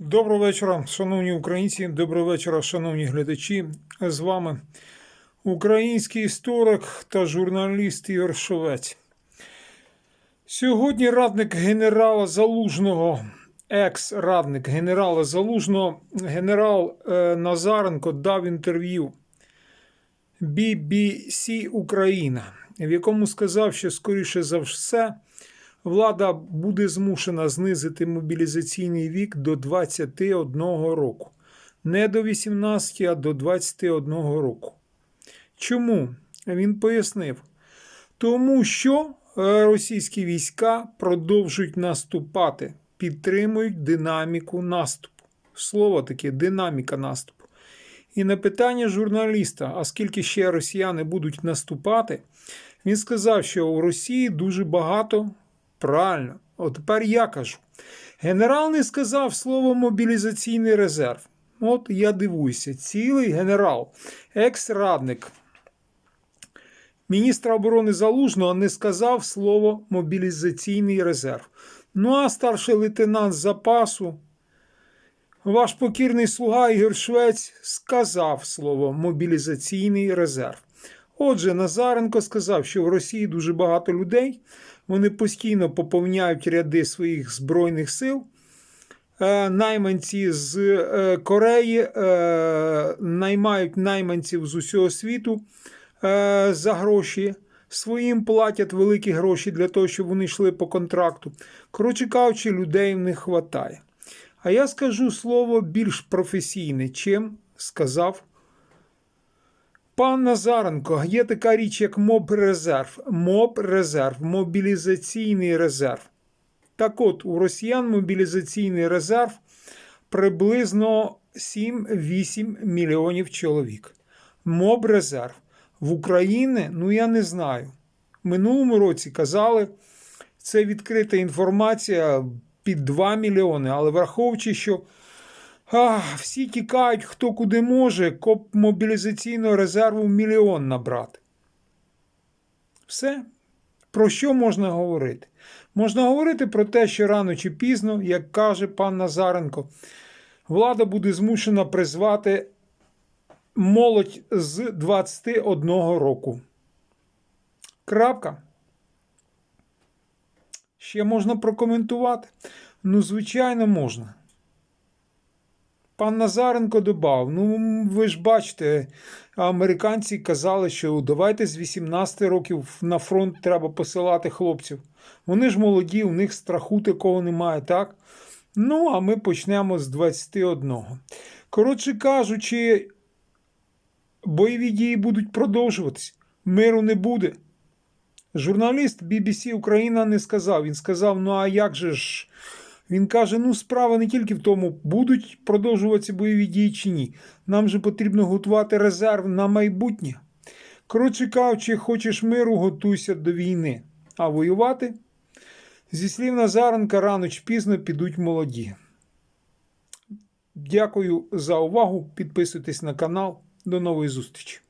Доброго вечора, шановні українці. Доброго вечора, шановні глядачі. З вами український історик та журналіст Ігор Шовець. Сьогодні радник генерала Залужного, екс-радник генерала Залужного, генерал е, Назаренко дав інтерв'ю BBC Україна, в якому сказав, що скоріше за все влада буде змушена знизити мобілізаційний вік до 21 року. Не до 18, а до 21 року. Чому? Він пояснив. Тому що е, російські війська продовжують наступати, підтримують динаміку наступу. Слово таке динаміка наступу. І на питання журналіста, а скільки ще росіяни будуть наступати, він сказав, що у Росії дуже багато правильно. От тепер я кажу. Генерал не сказав слово мобілізаційний резерв. От я дивуюся, цілий генерал, екс-радник міністра оборони Залужного не сказав слово мобілізаційний резерв. Ну а старший лейтенант запасу, ваш покірний слуга Ігор Швець сказав слово мобілізаційний резерв. Отже, Назаренко сказав, що в Росії дуже багато людей, вони постійно поповняють ряди своїх збройних сил. Е, Найманці з е, Кореї е, наймають найманців з усього світу за гроші. Своїм платять великі гроші для того, щоб вони йшли по контракту. Коротше кажучи, людей в них вистачає. А я скажу слово більш професійне, чим сказав пан Назаренко. Є така річ, як моб-резерв. Моб-резерв, мобілізаційний резерв. Так от, у росіян мобілізаційний резерв приблизно 7-8 мільйонів чоловік. Моб-резерв. В Україні, ну я не знаю. Минулому році казали, це відкрита інформація під 2 мільйони, але враховуючи, що а, всі тікають, хто куди може, коп мобілізаційного резерву мільйон набрати. Все. Про що можна говорити? Можна говорити про те, що рано чи пізно, як каже пан Назаренко, влада буде змушена призвати молодь з 21 року. Крапка. Ще можна прокоментувати? Ну, звичайно, можна. Пан Назаренко додав: ну, ви ж бачите, американці казали, що давайте з 18 років на фронт треба посилати хлопців. Вони ж молоді, у них страху такого немає, так? Ну, а ми почнемо з 21. Коротше кажучи, бойові дії будуть продовжуватись. Миру не буде. Журналіст BBC Україна не сказав. Він сказав: ну а як же ж? Він каже: ну, справа не тільки в тому, будуть продовжуватися бойові дії чи ні. Нам же потрібно готувати резерв на майбутнє. Коротше кажучи, хочеш миру, готуйся до війни. А воювати? Зі слів Назаренка, рано чи пізно підуть молоді. Дякую за увагу. Підписуйтесь на канал. До нової зустрічі.